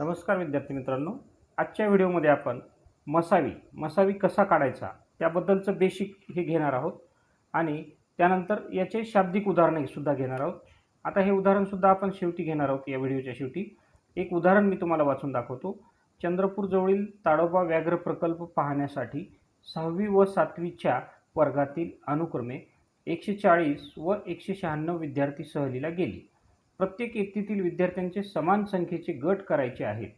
नमस्कार विद्यार्थी मित्रांनो. आजच्या व्हिडिओमध्ये आपण मसावी मसावी कसा काढायचा त्याबद्दलचं बेसिक हे घेणार आहोत आणि त्यानंतर याचे शाब्दिक उदाहरणे सुद्धा घेणार आहोत. आता हे उदाहरणसुद्धा आपण शेवटी घेणार आहोत या व्हिडिओच्या शेवटी. एक उदाहरण मी तुम्हाला वाचून दाखवतो. चंद्रपूरजवळील ताडोबा व्याघ्र प्रकल्प पाहण्यासाठी सहावी व सातवीच्या वर्गातील अनुक्रमे एकशे चाळीस व एकशे शहाण्णव विद्यार्थी सहलीला गेली. प्रत्येक येथील विद्यार्थ्यांचे समान संख्येचे गट करायचे आहेत.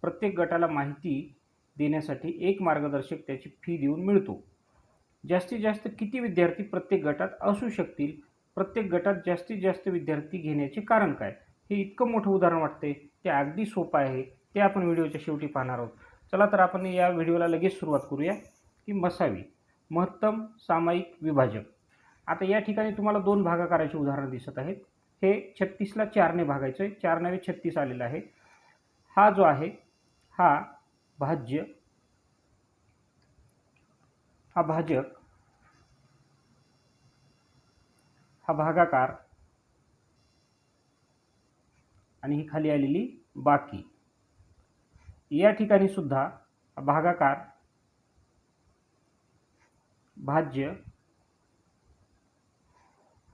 प्रत्येक गटाला माहिती देण्यासाठी एक मार्गदर्शक त्याची फी देऊन मिळतो. जास्तीत जास्त किती विद्यार्थी प्रत्येक गटात असू शकतील? प्रत्येक गटात जास्तीत जास्त विद्यार्थी घेण्याचे कारण काय? हे इतकं मोठं उदाहरण वाटते ते अगदी सोपं आहे. ते आपण व्हिडिओच्या शेवटी पाहणार आहोत. चला तर आपण या व्हिडिओला लगेच सुरुवात करूया. की मसावी महत्तम सामायिक विभाजक. आता या ठिकाणी तुम्हाला दोन भागाकाराचे उदाहरणं दिसत आहेत. हे छत्तीसला चारने भागायचं आहे चार नवे छत्तीस आलेलं आहे. हा जो आहे हा भाज्य हा भाजक हा भागाकार आणि ही खाली आलेली बाकी. या ठिकाणी सुद्धा भागाकार भाज्य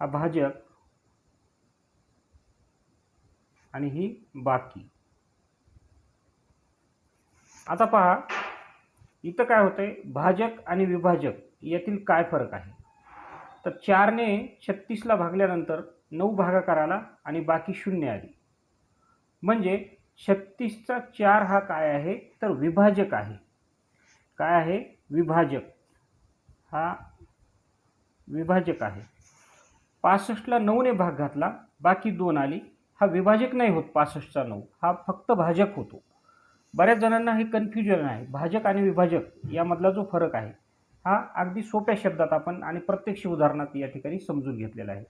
हा भाजक आणि ही बाकी. आता पहा इथं काय होतंय? भाजक आणि विभाजक यातील काय फरक आहे? तर चारने छत्तीसला भागल्यानंतर नऊ भागाकार आला आणि बाकी शून्य आली. म्हणजे छत्तीसचा चार हा काय आहे? तर विभाजक आहे. काय आहे? विभाजक. हा विभाजक आहे. पासष्टला नऊने भाग घातला बाकी दोन आली. हा विभाजक नाही होत पासष्टचा नऊ हा फक्त भाजक होतो. बऱ्याच जणांना हे कन्फ्युजन आहे. भाजक आणि विभाजक यामधला जो फरक आहे हा अगदी सोप्या शब्दात आपण आणि प्रत्यक्ष उदाहरणात या ठिकाणी समजून घेतलेला आहे.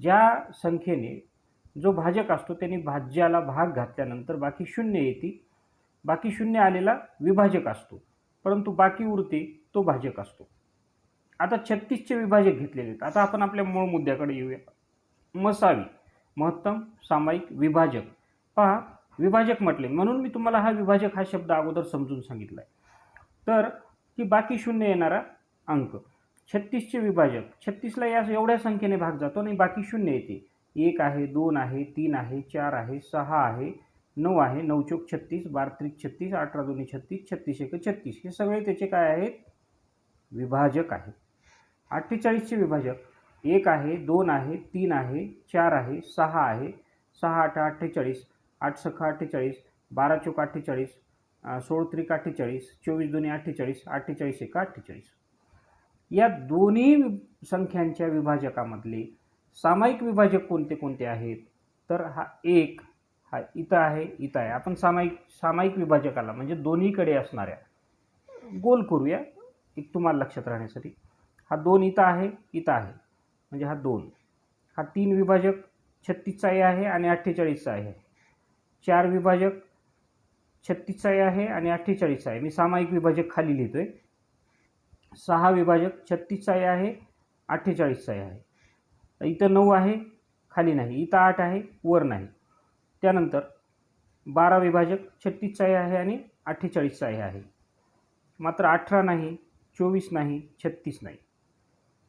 ज्या संख्येने जो भाजक असतो त्याने भाज्याला भाग घातल्यानंतर बाकी शून्य येते. बाकी शून्य आलेला विभाजक असतो. परंतु बाकी उरते तो भाजक असतो. आता छत्तीसचे विभाजक घेतलेले आहेत. आता आपण आपल्या मूळ मुद्द्याकडे येऊया. मसावी. महत्तम सामायिक विभाजक. पहा विभाजक म्हटले. म्हणून मी तुम्हाला हा विभाजक हा शब्द अगोदर समजून सांगितला आहे तर की बाकी शून्य येणारा अंक. छत्तीसचे विभाजक. छत्तीसला या एवढ्या संख्येने भाग जातो आणि बाकी शून्य येते. एक आहे दोन आहे तीन आहे चार आहे सहा आहे नऊ आहे नऊ चौक छत्तीस बारा त्रिक छत्तीस अठरा दोन्ही छत्तीस छत्तीस एक छत्तीस. हे सगळे त्याचे काय आहेत? विभाजक आहेत. अठ्ठेचाळीसचे विभाजक. एक आहे दोन आहे तीन आहे चार आहे सहा आहे सहा आठ अठ्ठेचाळीस आठ सखा अठ्ठेचाळीस बारा चौक अठ्ठेचाळीस सोळ त्रिक अठ्ठेचाळीस चोवीस दोन्ही अठ्ठेचाळीस अठ्ठेचाळीस एका अठ्ठेचाळीस. या दोन्ही संख्यांच्या विभाजकामधले सामायिक विभाजक कोणते कोणते आहेत? तर हा एक हा इथं आहे इथं आहे. आपण सामायिक सामायिक विभाजकाला म्हणजे दोन्हीकडे असणाऱ्या गोल करूया. एक तुम्हाला लक्षात राहण्यासाठी. हा दोन इथं आहे इथं आहे. म्हणजे हा दोन. हा तीन विभाजक छत्तीसचाही आहे आणि अठ्ठेचाळीसचा आहे. चार विभाजक छत्तीसचाही आहे आणि अठ्ठेचाळीसचा आहे. मी सामायिक विभाजक खाली लिहितो आहे सहा विभाजक छत्तीसचाही आहे अठ्ठेचाळीसचाही आहे. इथं नऊ आहे खाली नाही. इथं आठ आहे वर नाही. त्यानंतर बारा विभाजक छत्तीसचाही आहे आणि अठ्ठेचाळीसचाही आहे. मात्र अठरा नाही चोवीस नाही छत्तीस नाही.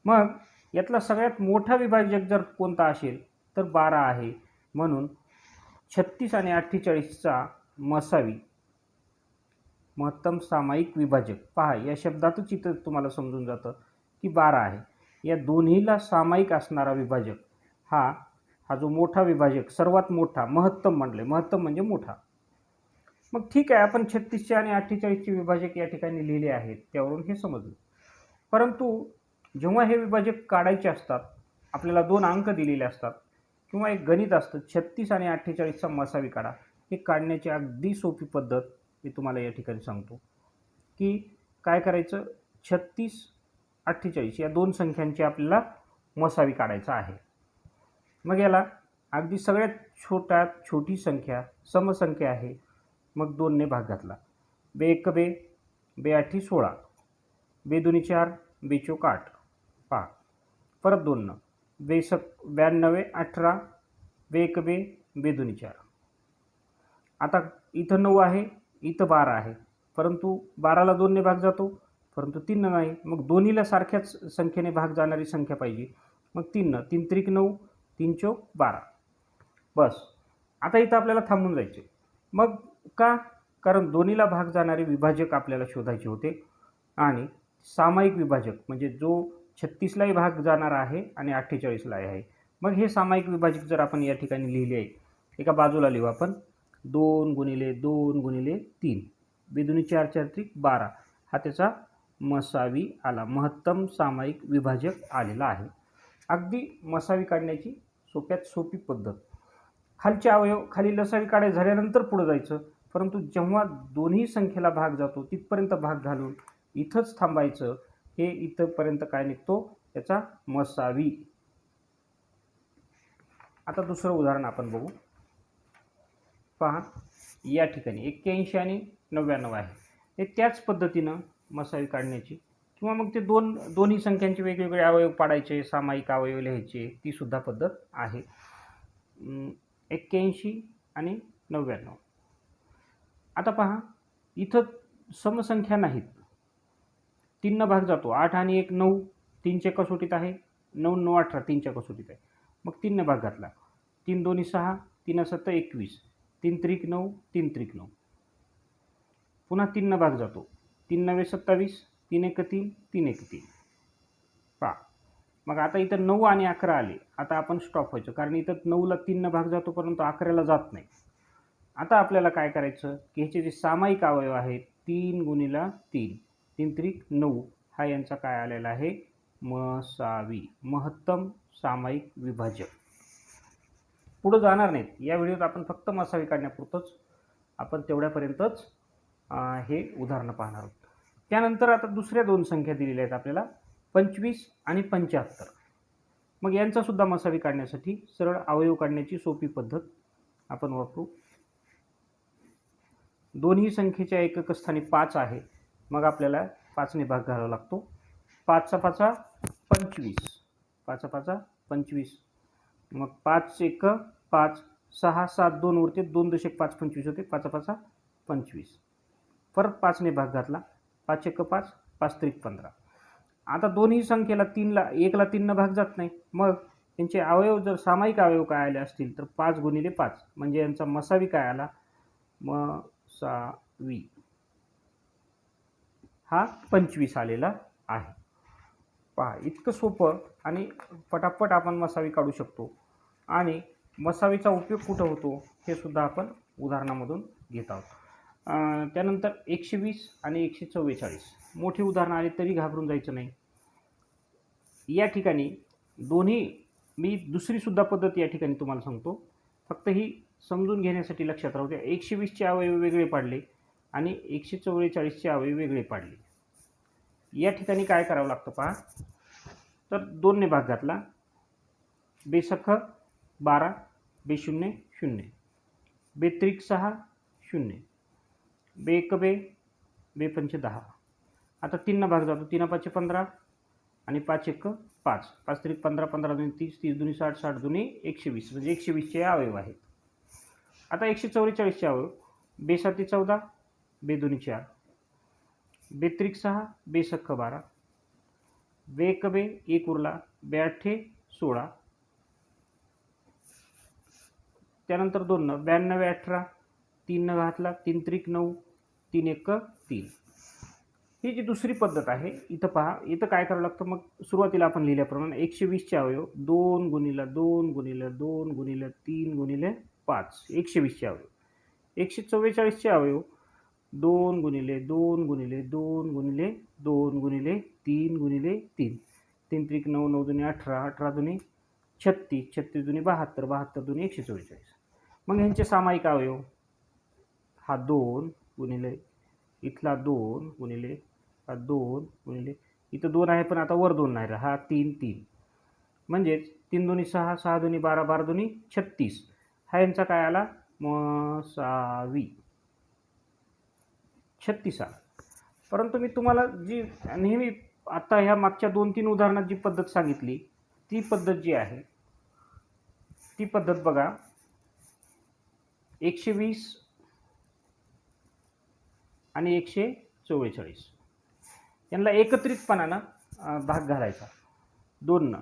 मग यातला सगळ्यात मोठा विभाजक जर कोणता असेल तर बारा आहे. म्हणून छत्तीस आणि अठ्ठेचाळीसचा मसावी. महत्तम सामायिक विभाजक. पहा या शब्दातच इथं तुम्हाला समजून जातं की बारा आहे. या दोन्हीला सामायिक असणारा विभाजक हा हा जो मोठा विभाजक सर्वात मोठा महत्तम म्हणले. महत्तम म्हणजे मोठा. मग ठीक आहे आपण छत्तीसचे आणि अठ्ठेचाळीसचे विभाजक या ठिकाणी लिहिले आहेत त्यावरून हे समजलं. परंतु जेव्हा हे विभाजक काढायचे असतात आपल्याला दोन अंक दिलेले असतात किंवा एक गणित असतं छत्तीस आणि अठ्ठेचाळीसचा मसावी काढा हे काढण्याची अगदी सोपी पद्धत मी तुम्हाला या ठिकाणी सांगतो. की काय करायचं? छत्तीस अठ्ठेचाळीस या दोन संख्यांची आपल्याला मसावी काढायचा आहे. मग याला अगदी सगळ्यात छोट्यात छोटी संख्या समसंख्या आहे. मग दोनने भाग घातला. बे एक बे. बे आठी सोळा. बे दोन्ही चार बेचोक आठ. परत दोन न. बेसक ब्याण्णवे अठरा बे एक बे बेदोनी चार आता इथं नऊ आहे इथं बारा आहे. परंतु बाराला दोनने भाग जातो परंतु तीन नाही. मग दोन्हीला सारख्याच संख्येने भाग जाणारी संख्या पाहिजे. मग तीन तीन त्रिक नऊ तीन चौक बारा. बस. आता इथं आपल्याला थांबून जायचे मग का? कारण दोन्हीला भाग जाणारे विभाजक आपल्याला शोधायचे होते. आणि सामायिक विभाजक म्हणजे जो छत्तीसलाही भाग जाणार आहे आणि अठ्ठेचाळीसलाही आहे. मग हे सामायिक विभाजक जर आपण या ठिकाणी लिहिले आहे एका बाजूला लिहू आपण. दोन गुणिले दोन गुणिले तीन. बेदुनी चार चार त्रिक बारा. हा त्याचा मसावी आला. महत्तम सामायिक विभाजक आलेला आहे. अगदी मसावी काढण्याची सोप्यात सोपी पद्धत. खालचे अवयव खाली लसावी काढाय झाल्यानंतर पुढं जायचं. परंतु जेव्हा दोन्ही संख्येला भाग जातो तिथपर्यंत भाग घालून इथंच थांबायचं. हे इथंपर्यंत काय निघतो? त्याचा मसावी. आता दुसरं उदाहरण आपण बघू. पहा या ठिकाणी एक्क्याऐंशी आणि नव्याण्णव आहे. हे त्याच पद्धतीनं मसावी काढण्याची किंवा मग ते दोन दोन्ही संख्यांचे वेगवेगळे अवयव पाडायचे सामायिक अवयव लिहायचे तीसुद्धा पद्धत आहे. एक्क्याऐंशी आणि नव्याण्णव. आता पहा इथं समसंख्या नाहीत. तीननं भाग जातो. आठ आणि एक नऊ तीनच्या कसोटीत आहे. नऊ नऊ अठरा तीनच्या कसोटीत आहे. मग तीननं भाग घातला. तीन दोन्ही सहा तीन सत्तर एकवीस. तीन त्रिक नऊ तीन त्रिक नऊ. पुन्हा तीननं भाग जातो. तीन नवे सत्तावीस तीन एक तीन तीन एक तीन. पहा. मग आता इथं नऊ आणि अकरा आले. आता आपण स्टॉप व्हायचं. कारण इथं नऊला तीननं भाग जातो परंतु अकराला जात नाही. आता आपल्याला काय करायचं? की ह्याचे जे सामायिक अवयव आहेत तीन गुणीला तीन. तीन त्रिक नऊ हा यांचा काय आलेला आहे? मसावी. महत्तम सामायिक विभाजक. पुढं जाणार नाहीत. या व्हिडिओत आपण फक्त मसावी काढण्यापुरतंच आपण तेवढ्यापर्यंतच हे उदाहरणं पाहणार आहोत. त्यानंतर आता दुसऱ्या दोन संख्या दिलेल्या आहेत आपल्याला पंचवीस आणि पंच्याहत्तर. मग यांचासुद्धा मसावी काढण्यासाठी सरळ अवयव काढण्याची सोपी पद्धत आपण वापरू. दोन्ही संख्येच्या एककस्थानी पाच आहे. मग आपल्याला पाचने भाग घालावा लागतो. पाचचा पाचा पंचवीस. पाचा पाचा पंचवीस. मग पाच एक पाच सहा सात दोन दोन दशक पाच पंचवीस होते. पाचा पाचा पंचवीस. परत पाचने भाग घातला. पाच एक पाच पाच त्रिक पंधरा. आता दोन्ही संख्येला तीनला एकला तीननं भाग जात नाही. मग त्यांचे अवयव जर सामायिक अवयव काय आले असतील तर पाच गुणिले पाच. म्हणजे यांचा मसावी काय आला? मसावी हा पंचवीस आलेला आहे. पहा इतकं सोपं आणि पटापट आपण मसावी काढू शकतो. आणि मसावीचा उपयोग कुठं होतो हे सुद्धा आपण उदाहरणामधून घेत आहोत. त्यानंतर एकशे वीस आणि एकशे चव्वेचाळीस. मोठी उदाहरणं आली तरी घाबरून जायचं नाही. या ठिकाणी दोन्ही मी दुसरीसुद्धा पद्धत या ठिकाणी तुम्हाला सांगतो. फक्त ही समजून घेण्यासाठी लक्षात राहू द्या. एकशे वीसचे अवयव वेगळे पाडले. आणि एकशे चव्वेचाळीसचे अवयव वेगळे पाडले. या ठिकाणी काय करावं लागतं पहा? तर दोनने भाग घातला बेसख बारा बेशून्य शून्य बेत्रिक सहा शून्य बे एक बे बेपंच दहा. आता तीनना भाग जातो. तीन पाचशे पंधरा आणि पाच एक पाच. पाच त्रिक पंधरा पंधरा दोन तीस तीस दोन्ही साठ साठ दोन्ही एकशे वीस. म्हणजे एकशे वीसचे अवयव आहेत. आता एकशे चव्वेचाळीसचे अवयव बेसाती चौदा बेदुनी चार बेत्रिक सहा बेसख्ख बारा बेकबे एक बे एक उरला ब्याठे सोळा। त्यानंतर दोन न ब्याण्णव अठरा तीन न घातला तीन त्रिक नऊ तीन एक तीन. ही जी दुसरी पद्धत आहे इथं पहा इथं काय करावं लागतं? मग सुरुवातीला आपण लिहिल्याप्रमाणे एकशे वीसचे अवयव दोन गुणिला दोन गुणिले दोन गुणिले तीन गुणिले पाच एकशे वीसचे अवयव. एकशे चव्वेचाळीसचे अवयव दोन गुणिले दोन गुणिले दोन गुणिले दोन गुणिले तीन गुणिले तीन. तीन त्रिक नऊ नऊ दुनी अठरा अठरा दुनी छत्तीस छत्तीस दुनी बहात्तर बहात्तर दुनी एकशे चव्वेचाळीस. मग ह्यांचे सामायिक अवयव? हा दोन गुणिले इथला दोन गुणिले हा दोन गुणिले इथं दोन आहे पण आता वर दोन नाही रा हा तीन तीन. म्हणजेच तीन दोन्ही सहा सहा दोन्ही बारा बारा दोन्ही छत्तीस. हा यांचा काय आला? मसावी छत्तीस आला. परंतु मी तुम्हाला जी नेहमी आता ह्या मागच्या दोन तीन उदाहरणात जी पद्धत सांगितली ती पद्धत जी आहे ती पद्धत बघा. एकशे वीस आणि एकशे चव्वेचाळीस. यांना एकत्रितपणानं भाग घालायचा. दोननं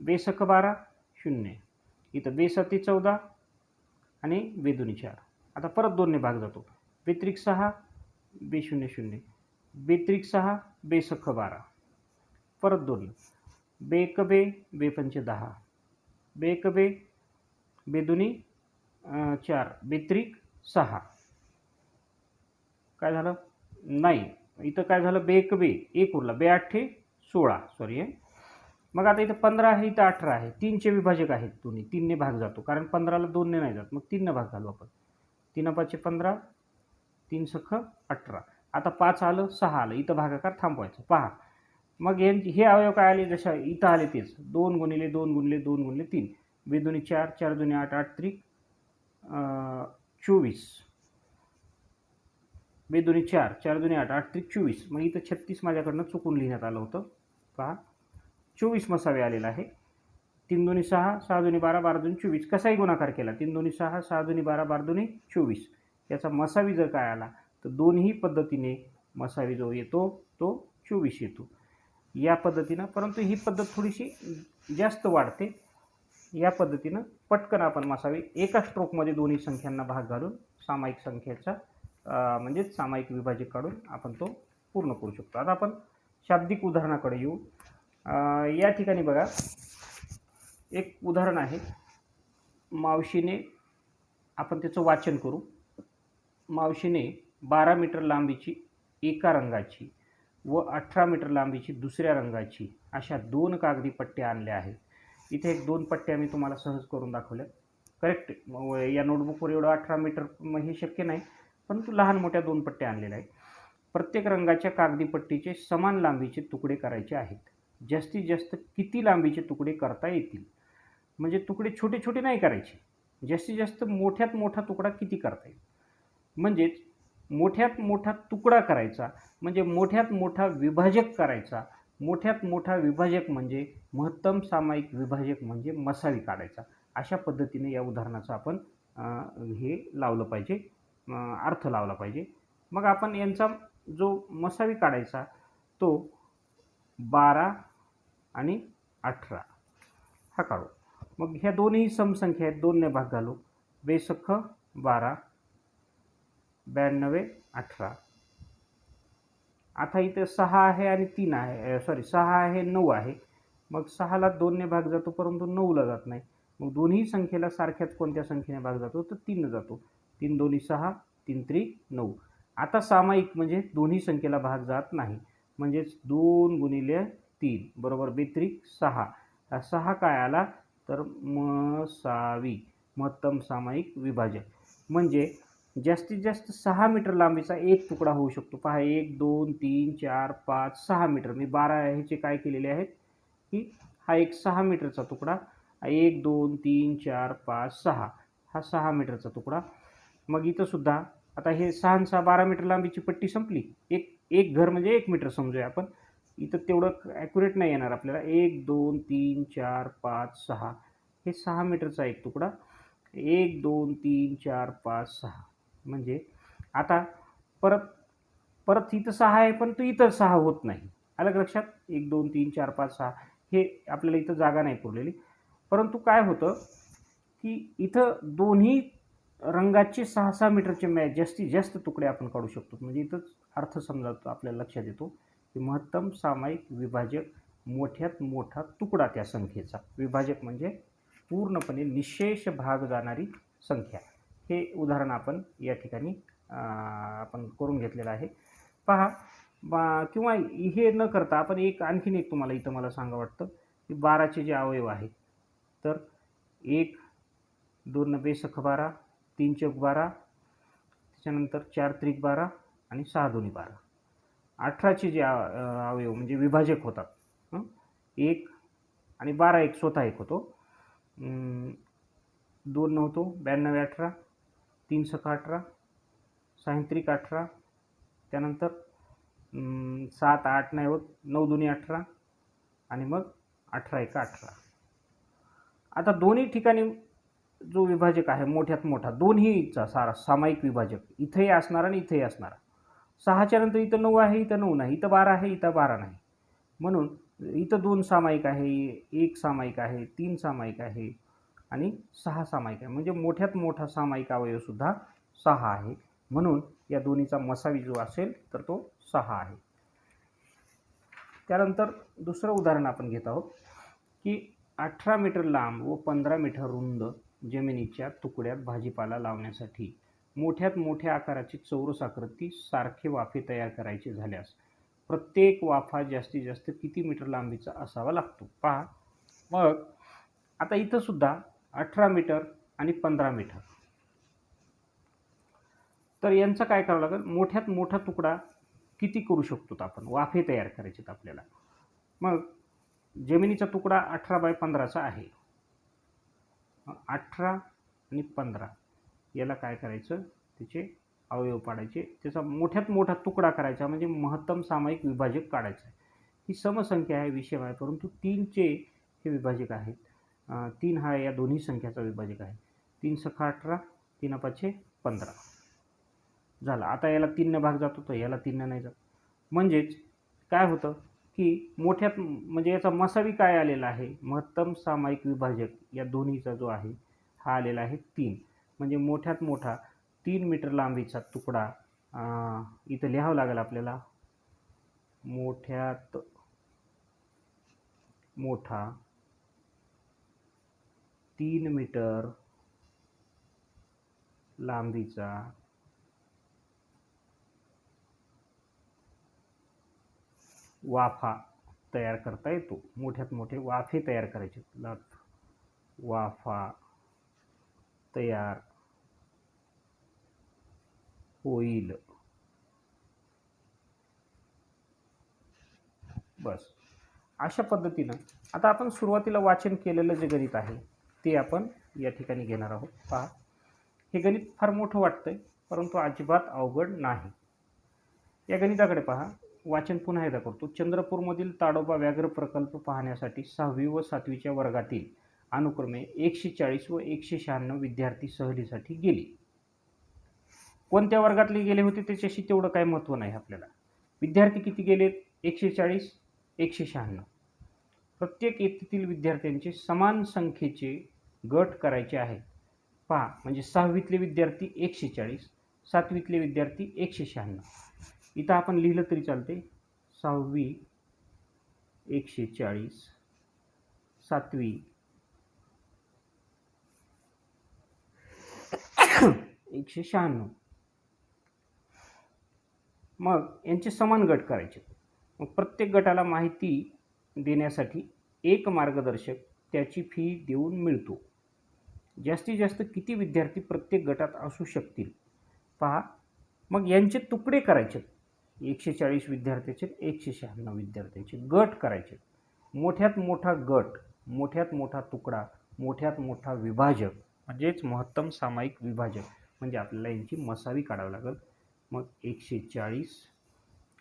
बेसक बारा शून्य. इथं बेसती चौदा आणि बेदुनी चार. आता परत दोनने भाग जातो. व्यतिरिक्त सहा बे शून्य शून्य. बेत्रिक सहा बेसख बारा. परत दोन. बेक बे बेपंच दहा. बेक बे बेदुनी चार. बेत्रिक सहा. काय झालं? नाही. इथं काय झालं? बेक बे एक उरला. बे आठे सोळा. सॉरी आहे मग आता इथं पंधरा आहे इथं अठरा आहे. तीनचे विभाजक आहेत दोन्ही. तीनने भाग जातो. कारण पंधराला दोनने नाही जात. मग तीनने भाग घालू आपण. तीन पाचशे पंधरा तीन सख अठरा. आता पाच आलं सहा आलं. इथं भागाकार थांबवायचं. पहा. मग हे हे अवयव काय आले? जशा इथं आले तेच. दोन गुणिले दोन गुणिले दोन गुणिले तीन. बेदोनी चार चार दोन्ही आठ आठ त्रिक चोवीस. बेदोनी चार चार दोन्ही आठ आठ त्रिक चोवीस. मग इथं छत्तीस माझ्याकडनं चुकून लिहिण्यात आलं होतं. पहा. चोवीस मसावे आलेला आहे. तीन दोन्ही सहा सहा दोन्ही बारा बारा दोन्ही चोवीस. कसाही गुणाकार केला. तीन दोन्ही सहा सहा दोन्ही बारा बारा दोन्ही चोवीस. त्याचा मसावी जर काय आला तर दोन्ही पद्धतीने मसावी जो येतो तो चोवीस येतो. या पद्धतीनं परंतु ही पद्धत थोडीशी जास्त वाढते. या पद्धतीनं पटकन आपण मसावी एका स्ट्रोकमध्ये दोन्ही संख्यांना भाग घालून सामायिक संख्येचा म्हणजेच सामायिक विभाजक काढून आपण तो पूर्ण करू शकतो. आता आपण शाब्दिक उदाहरणाकडे येऊ. या ठिकाणी बघा एक उदाहरण आहे. मावशीने आपण त्याचं वाचन करू. मावशीने बारा मीटर लांबीची एका रंगाची व अठरा मीटर लांबीची दुसऱ्या रंगाची अशा दोन कागदी पट्ट्या आणल्या आहेत. इथे एक दोन पट्ट्या मी तुम्हाला सहज करून दाखवल्या. करेक्ट या नोटबुकवर एवढं अठरा मीटर मग हे शक्य नाही परंतु लहान मोठ्या दोन पट्ट्या आणलेल्या आहेत. प्रत्येक रंगाच्या कागदी पट्टीचे समान लांबीचे तुकडे करायचे आहेत. जास्तीत जास्त किती लांबीचे तुकडे करता येतील? म्हणजे तुकडे छोटे छोटे नाही करायचे. जास्तीत जास्त मोठ्यात मोठा तुकडा किती करता येईल? म्हणजेच मोठ्यात मोठा तुकडा करायचा म्हणजे मोठ्यात मोठा विभाजक करायचा. मोठ्यात मोठा विभाजक म्हणजे महत्तम सामायिक विभाजक म्हणजे मसावी काढायचा. अशा पद्धतीने या उदाहरणाचं आपण हे लावलं पाहिजे अर्थ लावला पाहिजे. मग आपण यांचा जो मसावी काढायचा तो बारा आणि अठरा. हा काढू. मग ह्या दोन्ही समसंख्या आहेत दोनने भाग घालू. बेसख बारा ब्याण्णवे अठरा. आता इथे सहा आहे आणि तीन आहे. सॉरी सहा आहे नऊ आहे. मग सहाला दोनने भाग जातो परंतु नऊला जात नाही. मग दोन्ही संख्येला सारख्याच कोणत्या संख्येने भाग जातो? तर तीननं जातो. तीन दोन्ही सहा तीन त्रि नऊ. आता सामायिक म्हणजे दोन्ही संख्येला भाग जात नाही. म्हणजेच दोन गुणिले तीन बरोबर बेत्रिक सहा. हा सहा काय आला? तर मसावी महत्तम सामायिक विभाजक. म्हणजे जास्तीत जास्त सहा मीटर लांबीचा एक तुकडा होऊ शकतो. पहा एक दोन तीन चार पाच सहा मीटर. मी बारा ह्याचे काय केलेले आहेत? की हा एक सहा मीटरचा तुकडा एक दोन तीन चार पाच सहा. हा सहा मीटरचा तुकडा. मग इथंसुद्धा आता हे सहा सहा बारा मीटर लांबीची पट्टी संपली. एक एक घर म्हणजे एक मीटर समजूया आपण. इथं तेवढं ॲक्युरेट नाही येणार आपल्याला. एक दोन तीन चार पाच सहा. हे सहा मीटरचा एक तुकडा. एक दोन तीन चार पाच सहा. म्हणजे आता परत परत इथं सहा आहे पण तो इथं सहा होत नाही. आलं लक्षात? एक दोन तीन चार पाच सहा. हे आपल्याला इथं जागा नाही पुरलेली. परंतु काय होतं की इथं दोन्ही रंगाचे सहा सहा मीटरचे मॅ जास्तीत जास्त तुकडे आपण काढू शकतो. म्हणजे इथंच अर्थ समजा आपल्याला लक्षात येतो की महत्तम सामायिक विभाजक मोठ्यात मोठा तुकडा त्या संख्येचा. विभाजक म्हणजे पूर्णपणे निशेष भाग जाणारी संख्या. हे उदाहरण आपण या ठिकाणी आपण करून घेतलेलं आहे. पहा बा किंवा हे न करता आपण एक आणखीन एक तुम्हाला इथं मला सांगा वाटतं की बाराचे जे अवयव आहेत तर एक दोन नब्बे सख बारा तीन चौक बारा त्याच्यानंतर चार त्रिक बारा आणि सहा दोन्ही बारा. अठराचे जे अवयव म्हणजे विभाजक होतात एक आणि बारा एक स्वतः एक होतो. दोन नव्हतो ब्याण्णव अठरा तीन सखा अठरा साहित्रिक अठरा त्यानंतर सात आठ नाही होत नऊ दोन्ही अठरा आणि मग अठरा एक अठरा. आता दोन्ही ठिकाणी जो विभाजक आहे मोठ्यात मोठा दोन्हीचा सारा सामायिक विभाजक इथंही असणार आणि इथंही असणारा. सहाच्या नंतर इथं नऊ आहे इथं नऊ नाही इथं बारा आहे इथं बारा नाही. म्हणून इथं दोन सामायिक आहे एक सामायिक आहे तीन सामायिक आहे आणि सहा सामायिक आहे. म्हणजे मोठ्यात मोठा सामायिक अवयवसुद्धा सहा आहे. म्हणून या दोन्हीचा मसावी जो असेल तर तो सहा आहे. त्यानंतर दुसरं उदाहरण आपण घेत आहोत की अठरा मीटर लांब व पंधरा मीटर रुंद जमिनीच्या तुकड्यात भाजीपाला लावण्यासाठी मोठ्यात मोठ्या आकाराची चौरस आकृती सारखे वाफे तयार करायचे झाल्यास प्रत्येक वाफा जास्तीत जास्त किती मीटर लांबीचा असावा लागतो? पहा. मग आता इथंसुद्धा अठरा मीटर आणि पंधरा मीटर. तर यांचं काय करावं लागेल? मोठ्यात मोठा तुकडा किती करू शकतो आपण? वाफे तयार करायचे आपल्याला. मग जमिनीचा तुकडा अठरा बाय पंधराचा आहे. अठरा आणि पंधरा याला काय करायचं? त्याचे अवयव पाडायचे. त्याचा मोठ्यात मोठा तुकडा करायचा म्हणजे महत्तम सामायिक विभाजक काढायचा. आहे ही समसंख्या आहे विषय आहे परंतु तीनचे हे विभाजक आहेत. तीन हा या दोन्ही संख्याचा विभाजक आहे. तीन सखा अठरा तीन पाचशे पंधरा. झालं. आता याला तीननं भाग जात होतो याला तीननं नाही जात. म्हणजेच काय होतं की मोठ्यात म्हणजे याचा मसावी काय आलेला आहे? महत्तम सामायिक विभाजक या दोन्हीचा जो आहे हा आलेला आहे तीन. म्हणजे मोठ्यात मोठा तीन मीटर लांबीचा तुकडा इथं लिहावं लागेल आपल्याला. मोठ्यात मोठा तीन मीटर लांबीचा वाफा तयार करता येतो. मोठ्यात मोठे वाफे तयार करायचे. वाफा तयार होईल. बस. अशा पद्धतीनं. आता आपण सुरुवातीला वाचन केलेलं जे गणित आहे ते आपण या ठिकाणी घेणार आहोत. पहा. हे गणित फार मोठं वाटतंय परंतु अजिबात अवघड नाही. या गणिताकडे पहा. वाचन पुन्हा एकदा करतो. चंद्रपूरमधील ताडोबा व्याघ्र प्रकल्प पाहण्यासाठी सहावी व सातवीच्या वर्गातील अनुक्रमे एकशे चाळीस व एकशे शहाण्णव विद्यार्थी सहलीसाठी गेले. कोणत्या वर्गातले गेले होते? त्याच्याशी तेवढं काय महत्त्व नाही आपल्याला. विद्यार्थी किती गेलेत एकशे चाळीस एकशे शहाण्णव. प्रत्येक येथील विद्यार्थ्यांचे समान संख्येचे गट करायचे आहेत पहा म्हणजे सहावीतले विद्यार्थी एकशे चाळीस सातवीतले विद्यार्थी एकशे शहाण्णव. इथं आपण लिहिलं तरी चालते सहावी एकशे चाळीस सातवी एकशे शहाण्णव. मग यांचे समान गट करायचे. मग प्रत्येक गटाला माहिती देण्यासाठी एक मार्गदर्शक त्याची फी देऊन मिळतो. जास्तीत जास्त किती विद्यार्थी प्रत्येक गटात असू शकतील? पहा. मग यांचे तुकडे करायचे. एकशे चाळीस विद्यार्थ्याचे एकशे शहाण्णव विद्यार्थ्यांचे गट करायचे. मोठ्यात मोठा गट मोठ्यात मोठा तुकडा मोठ्यात मोठा विभाजक म्हणजेच महत्तम सामायिक विभाजक म्हणजे आपल्याला यांची मसावी काढावी लागेल. मग एकशे चाळीस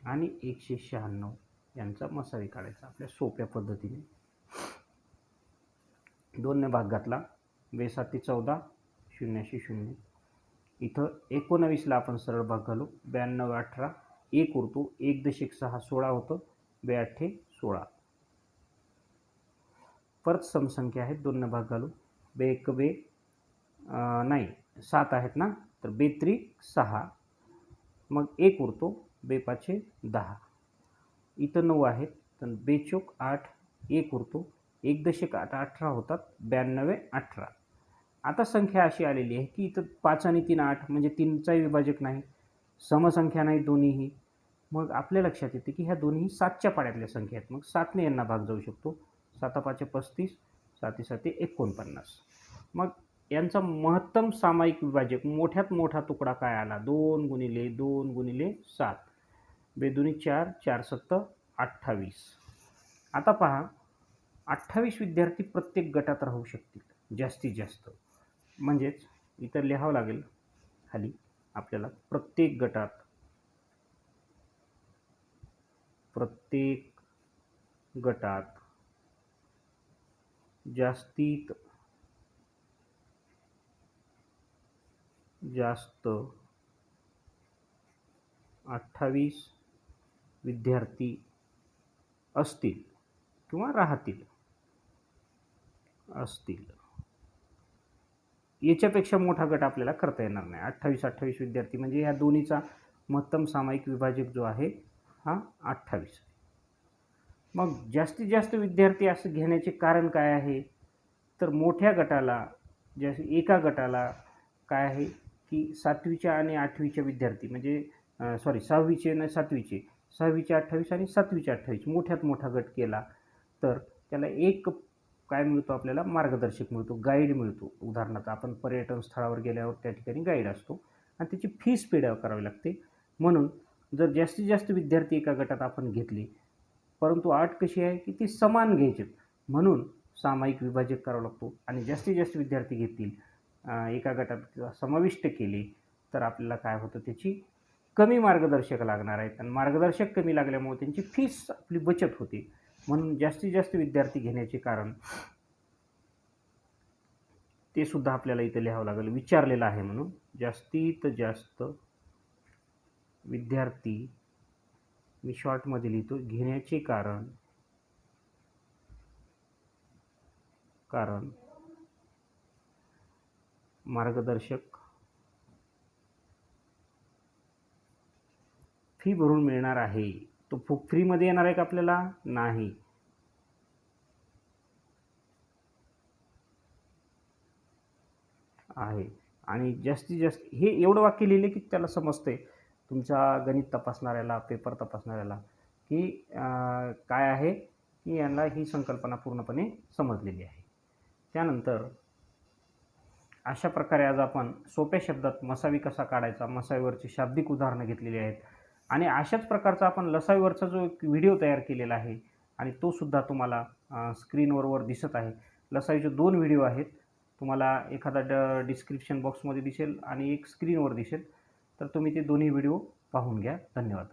आणि एकशे शहाण्णव यांचा मसावी काढायचा आपल्या सोप्या पद्धतीने. दोनने भाग घातला. बेसाती चौदा शून्याशी शून्य. इथं एकोणावीसला आपण सरळ भाग घालू. ब्याण्णव अठरा एक उरतो. एक दशक सहा सोळा होतं. बे अठ्ठे सोळा. परत समसंख्या आहेत. दोन भाग घालू. बे एक बे नाही सात आहेत ना? तर बेत्री सहा. मग एक उरतो. बेपाचे दहा. इथं नऊ आहेत. तर बेचोक आठ एक उरतो. एक दशक आठ अठरा होतात. ब्याण्णवे अठरा. आता संख्या अशी आलेली आहे की इथं पाच आणि तीन आठ म्हणजे तीनचाही विभाजक नाही समसंख्या नाही दोन्हीही. मग आपल्या लक्षात येते की ह्या दोन्ही सातच्या पाड्यातल्या संख्या आहेत. मग सातने यांना भाग जाऊ शकतो. साता पाचे पस्तीस साती साती एकोणपन्नास. मग यांचा महत्तम सामायिक विभाजक मोठ्यात मोठा तुकडा काय आला? दोन गुणिले दोन गुणिले सात. बेदुनी चार चार सत्त अठ्ठावीस. आता पहा अठ्ठावीस विद्यार्थी प्रत्येक गटात राहू शकतील जास्तीत जास्त. म्हणजेच इतर लिहावं लागेल. खाली आपल्याला प्रत्येक गटात प्रत्येक गटात जास्तीत जास्त अठ्ठावीस विद्यार्थी असतील किंवा राहतील असतील. याच्यापेक्षा मोठा गट आपल्याला करता येणार नाही. अठ्ठावीस अठ्ठावीस विद्यार्थी म्हणजे ह्या दोन्हीचा महत्तम सामायिक विभाजक जो आहे हा अठ्ठावीस. मग जास्तीत जास्त विद्यार्थी असं घेण्याचे कारण काय आहे? तर मोठ्या गटाला ज्या एका गटाला काय आहे की सातवीच्या आणि आठवीच्या विद्यार्थी म्हणजे सॉरी सहावीचे आणि सातवीचे सहावीचे अठ्ठावीस आणि सातवीचे अठ्ठावीस मोठ्यात मोठा गट केला तर त्याला एक काय मिळतो आपल्याला? मार्गदर्शक मिळतो गाईड मिळतो. उदाहरणार्थ आपण पर्यटन स्थळावर गेल्यावर त्या ठिकाणी गाईड असतो आणि त्याची फीस पेड करावी लागते. म्हणून जर जास्तीत जास्त विद्यार्थी एका गटात आपण घेतले परंतु आठ कशी आहे की ती समान घ्यायचे. म्हणून सामायिक विभाजक करावा लागतो आणि जास्तीत जास्त विद्यार्थी घेतील एका गटात समाविष्ट केले तर आपल्याला काय होतं? त्याची कमी मार्गदर्शक लागणार आहेत. आणि मार्गदर्शक कमी लागल्यामुळे त्यांची फीस आपली बचत होते. म्हणून जास्तीत जास्त विद्यार्थी घेण्याचे कारण ते सुद्धा आपल्याला इथं लिहावं लागेल. विचारलेलं आहे म्हणून जास्तीत जास्त विद्यार्थी मी शॉर्टमध्ये लिहितो घेण्याचे कारण कारण मार्गदर्शक फी भरून मिळणार आहे. तो फु फ्रीमध्ये येणार आहे का आपल्याला? नाही. आहे. आणि जास्तीत जास्त हे एवढं वाक्य लिहिले की त्याला समजते तुमच्या गणित तपासणाऱ्याला पेपर तपासणाऱ्याला की काय आहे? की यांना ही संकल्पना पूर्णपणे समजलेली आहे. त्यानंतर अशा प्रकारे आज आपण सोप्या शब्दात मसावी कसा काढायचा? मसावीवरची शाब्दिक उदाहरणं घेतलेली आहेत. आणि अशाच प्रकारचा आपण लसावीवरचा जो एक व्हिडिओ तयार केलेला आहे आणि तो सुद्धा तुम्हाला स्क्रीनवर वर दिसत आहे. लसावीचे दोन व्हिडिओ आहेत. तुम्हाला एखादा ड डिस्क्रिप्शन बॉक्समध्ये दिसेल आणि एक स्क्रीनवर दिसेल. तर तुम्ही ते दोन्ही व्हिडिओ पाहून घ्या. धन्यवाद.